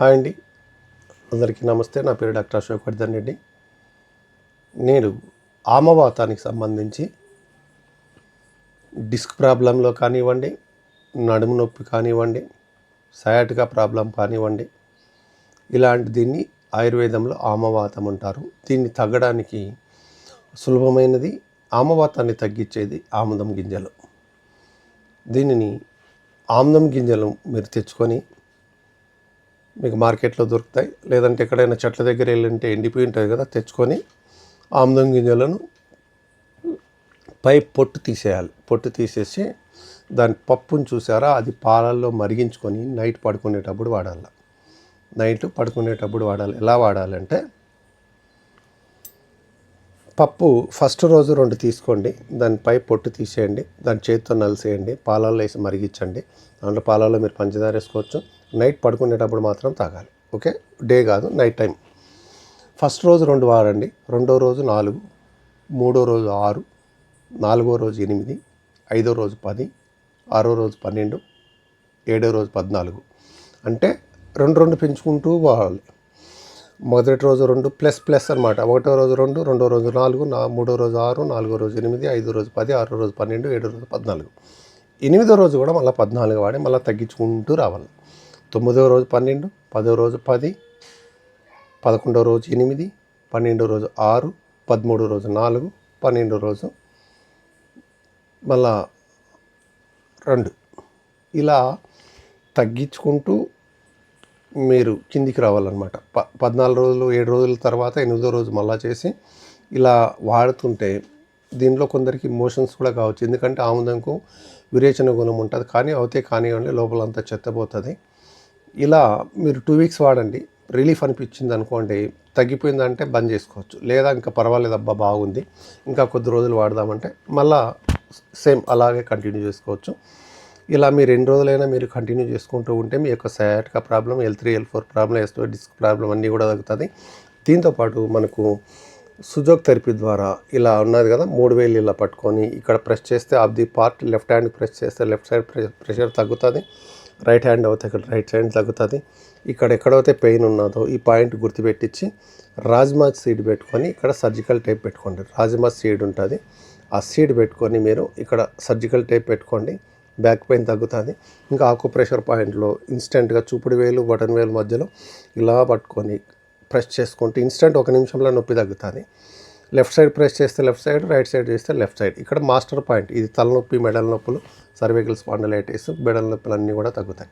Hi అండి. అందరికీ నమస్తే. నా పేరు డాక్టర్ అశోక్ వర్ధన్ రెడ్డి. నేను ఆమవాతానికి సంబంధించి డిస్క్ ప్రాబ్లంలో కానివ్వండి నడుము నొప్పి కానివ్వండి సయాటికా ప్రాబ్లం కానివ్వండి ఇలాంటి దీన్ని ఆయుర్వేదంలో ఆమవాతం అంటారు. దీన్ని తగ్గడానికి సులభమైనది ఆమవాతాన్ని తగ్గించేది ఆముదం గింజలు. దీనిని ఆముదం గింజలు మీరు తెచ్చుకొని మీకు మార్కెట్లో దొరుకుతాయి. లేదంటే ఎక్కడైనా చెట్ల దగ్గర వెళ్ళింటే ఎండిపోయి ఉంటుంది కదా తెచ్చుకొని ఆముదం గింజలను పై పొట్టు తీసేయాలి. పొట్టు తీసేసి దాని పప్పును చూసారా? అది పాలల్లో మరిగించుకొని నైట్ పడుకునేటప్పుడు వాడాలి. నైట్ పడుకునేటప్పుడు వాడాలి. ఎలా వాడాలంటే పప్పు ఫస్ట్ రోజు రెండు తీసుకోండి దానిపై పొట్టు తీసేయండి దాని చేతితో నలిసేయండి పాలల్లో వేసి మరిగించండి. దాంట్లో పాలల్లో మీరు పంచదార వేసుకోవచ్చు. నైట్ పడుకునేటప్పుడు మాత్రం తాగాలి. ఓకే? డే కాదు నైట్ టైం. ఫస్ట్ రోజు రెండు వాడండి. రెండో రోజు నాలుగు మూడో రోజు ఆరు నాలుగో రోజు ఎనిమిది ఐదో రోజు పది ఆరో రోజు పన్నెండు ఏడో రోజు పద్నాలుగు. అంటే రెండు రెండు పెంచుకుంటూ పోవాలి మొదటి రోజు రెండు ప్లస్ ప్లస్ అనమాట ఒకటో రోజు రెండు రెండో రోజు నాలుగు నా మూడో రోజు ఆరు నాలుగో రోజు ఎనిమిది ఐదో రోజు పది ఆరో రోజు పన్నెండు ఏడో రోజు పద్నాలుగు. ఎనిమిదో రోజు కూడా మళ్ళీ పద్నాలుగు వాడి మళ్ళీ తగ్గించుకుంటూ రావాలి. తొమ్మిదో రోజు పన్నెండు పదో రోజు పది పదకొండో రోజు ఎనిమిది పన్నెండో రోజు ఆరు పదమూడో రోజు నాలుగు పన్నెండో రోజు మళ్ళా రెండు. ఇలా తగ్గించుకుంటూ మీరు కిందికి రావాలన్నమాట. ప పద్నాలుగు రోజులు ఏడు రోజుల తర్వాత ఎనిమిదో రోజు మళ్ళా చేసి ఇలా వాడుతుంటే దీనిలో కొందరికి మోషన్స్ కూడా కావచ్చు. ఎందుకంటే ఆముదంకు విరేచన గుణం ఉంటుంది. కానీ అవుతే కానివ్వండి లోపలంతా చెత్తపోతుంది. ఇలా మీరు టూ వీక్స్ వాడండి. రిలీఫ్ అనిపించింది అనుకోండి తగ్గిపోయిందంటే బంద్ చేసుకోవచ్చు. లేదా ఇంకా పర్వాలేదు అబ్బా బాగుంది. ఇంకా కొద్ది రోజులు వాడదామంటే మళ్ళా సేమ్ అలాగే కంటిన్యూ చేసుకోవచ్చు. ఇలా మీరు ఎన్ని రోజులైనా మీరు కంటిన్యూ చేసుకుంటూ ఉంటే మీ యొక్క sciatica problem L three L four problem S disc problem అన్నీ కూడా తగ్గుతుంది. దీంతోపాటు మనకు సుజోక్ థెరపీ ద్వారా ఇలా ఉన్నది కదా మూడు వేలు ఇలా పట్టుకొని ఇక్కడ ప్రెస్ చేస్తే off the part left hand press చేస్తే లెఫ్ట్ సైడ్ ప్రెషర్ తగ్గుతుంది. రైట్ హ్యాండ్ అవుతే ఇక్కడ రైట్ హ్యాండ్ తగ్గుతుంది. ఇక్కడ ఎక్కడైతే పెయిన్ ఉన్నదో ఈ పాయింట్ గుర్తుపెట్టించి రాజ్మా సీడ్ పెట్టుకొని ఇక్కడ సర్జికల్ టేప్ పెట్టుకోండి. రాజ్మా సీడ్ ఉంటుంది. ఆ సీడ్ పెట్టుకొని మీరు ఇక్కడ సర్జికల్ టేప్ పెట్టుకోండి. బ్యాక్ పెయిన్ తగ్గుతుంది. ఇంకా ఆకు ప్రెషర్ పాయింట్లో ఇన్స్టెంట్గా చూపుడు వేలు బటన్ వేలు మధ్యలో ఇలా పట్టుకొని ప్రెస్ చేసుకుంటే ఇన్స్టెంట్ ఒక నిమిషంలో నొప్పి తగ్గుతుంది. లెఫ్ట్ సైడ్ ప్రెస్ చేస్తే లెఫ్ట్ సైడ్ రైట్ సైడ్ చేస్తే లెఫ్ట్ సైడ్. ఇక్కడ మాస్టర్ పాయింట్ ఇది తలనొప్పి మెడల నొప్పులు సర్వైకల్ స్పాండలైటిస్ బెడల నొప్పులు అన్నీ కూడా తగ్గుతాయి.